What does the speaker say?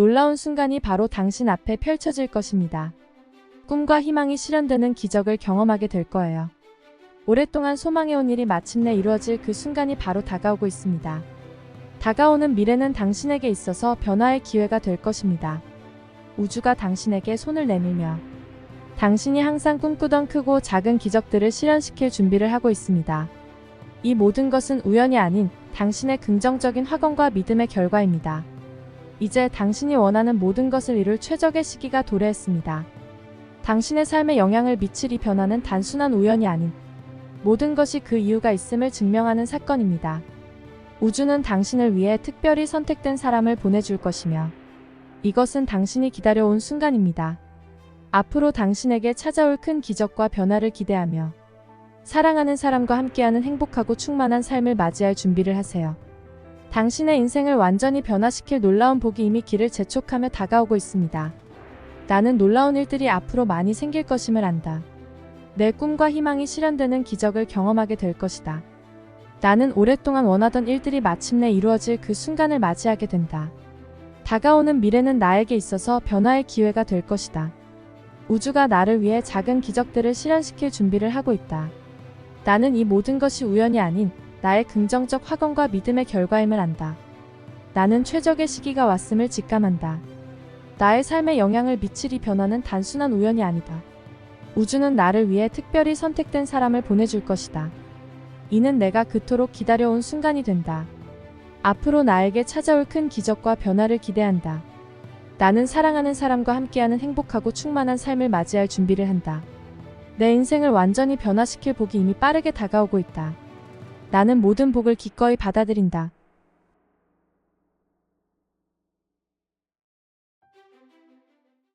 놀라운 순간이 바로 당신 앞에 펼쳐질 것입니다. 꿈과 희망이 실현되는 기적을 경험하게 될 거예요. 오랫동안 소망해온 일이 마침내 이루어질 그 순간이 바로 다가오고 있습니다. 다가오는 미래는 당신에게 있어서 변화의 기회가 될 것입니다. 우주가 당신에게 손을 내밀며 당신이 항상 꿈꾸던 크고 작은 기적들을 실현시킬 준비를 하고 있습니다. 이 모든 것은 우연이 아닌 당신의 긍정적인 확언과 믿음의 결과입니다. 이제 당신이 원하는 모든 것을 이룰 최적의 시기가 도래했습니다. 당신의 삶에 영향을 미칠 이 변화는 단순한 우연이 아닌 모든 것이 그 이유가 있음을 증명하는 사건입니다. 우주는 당신을 위해 특별히 선택된 사람을 보내줄 것이며 이것은 당신이 기다려온 순간입니다. 앞으로 당신에게 찾아올 큰 기적과 변화를 기대하며 사랑하는 사람과 함께하는 행복하고 충만한 삶을 맞이할 준비를 하세요. 당신의 인생을 완전히 변화시킬 놀라운 복이 이미 길을 재촉하며 다가오고 있습니다. 나는 놀라운 일들이 앞으로 많이 생길 것임을 안다. 내 꿈과 희망이 실현되는 기적을 경험하게 될 것이다. 나는 오랫동안 원하던 일들이 마침내 이루어질 그 순간을 맞이하게 된다. 다가오는 미래는 나에게 있어서 변화의 기회가 될 것이다. 우주가 나를 위해 작은 기적들을 실현시킬 준비를 하고 있다. 나는 이 모든 것이 우연이 아닌 나의 긍정적 확언과 믿음의 결과임을 안다. 나는 최적의 시기가 왔음을 직감한다. 나의 삶에 영향을 미칠 이 변화는 단순한 우연이 아니다. 우주는 나를 위해 특별히 선택된 사람을 보내줄 것이다. 이는 내가 그토록 기다려온 순간이 된다. 앞으로 나에게 찾아올 큰 기적과 변화를 기대한다. 나는 사랑하는 사람과 함께하는 행복하고 충만한 삶을 맞이할 준비를 한다. 내 인생을 완전히 변화시킬 복이 이미 빠르게 다가오고 있다. 나는 모든 복을 기꺼이 받아들인다.